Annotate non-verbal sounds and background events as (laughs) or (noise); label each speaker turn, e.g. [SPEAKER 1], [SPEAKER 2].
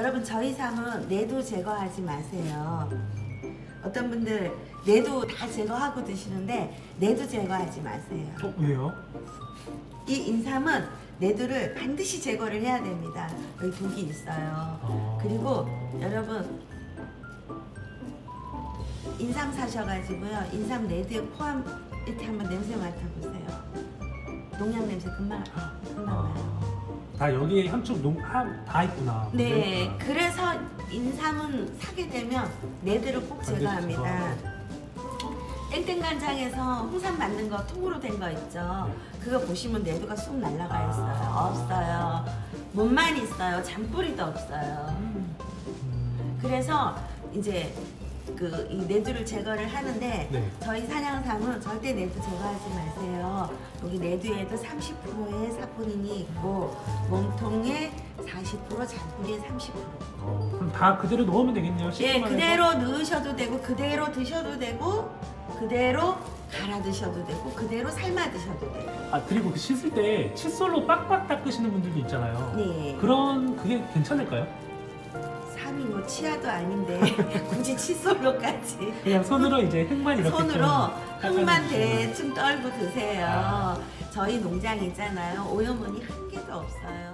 [SPEAKER 1] 여러분 저희 삶은 내도 제거하지 마세요. 어떤 분들 내도 다 제거하고 드시는데 내도 제거하지 마세요.
[SPEAKER 2] 어, 왜요?
[SPEAKER 1] 이 인삼은 내두를 반드시 제거를 해야 됩니다. 여기 독이 있어요.
[SPEAKER 2] 어.
[SPEAKER 1] 그리고 여러분 인삼 사셔가지고요. 인삼 내두에 포함 이렇게 한번 냄새 맡아보세요. 농약 냄새 금방 금방 나요.
[SPEAKER 2] 아, 다 여기에 향축 농, 함, 다 있구나.
[SPEAKER 1] 네, 그래서 인삼은 사게 되면 내두를 꼭
[SPEAKER 2] 반드시
[SPEAKER 1] 제거합니다.
[SPEAKER 2] 제거하고.
[SPEAKER 1] 땡땡간장에서 홍삼 만든 거 통으로 된 거 있죠. 그거 보시면 내두가 쑥 날라가 있어요.
[SPEAKER 2] 아.
[SPEAKER 1] 없어요. 몸만 있어요. 잔뿌리도 없어요.
[SPEAKER 2] 음.
[SPEAKER 1] 그래서 이제 그 이 내두를 제거를 하는데
[SPEAKER 2] 네.
[SPEAKER 1] 저희 사냥삼은 절대 내두 제거하지 마세요. 여기 내두에도 30%의 사포닌이 있고 몸통에 40% 잔뿌리에 30%.
[SPEAKER 2] 어, 그럼 다 그대로 넣으면 되겠네요.
[SPEAKER 1] 예,
[SPEAKER 2] 해서.
[SPEAKER 1] 그대로 넣으셔도 되고 그대로 드셔도 되고 그대로 갈아 드셔도 되고 그대로 삶아 드셔도 돼요.
[SPEAKER 2] 아 그리고 그 씻을 때 칫솔로 빡빡 닦으시는 분들도 있잖아요.
[SPEAKER 1] 네.
[SPEAKER 2] 그런 그게 괜찮을까요?
[SPEAKER 1] 삼이 뭐 치아도 아닌데 (laughs) 굳이 칫솔로까지
[SPEAKER 2] 그냥 손으로 이제 흙만 이렇게
[SPEAKER 1] 손으로
[SPEAKER 2] 좀
[SPEAKER 1] 흙만
[SPEAKER 2] 닦아주시면.
[SPEAKER 1] 대충 떨고 드세요.
[SPEAKER 2] 아.
[SPEAKER 1] 저희 농장 있잖아요. 오염원이 한 개도 없어요.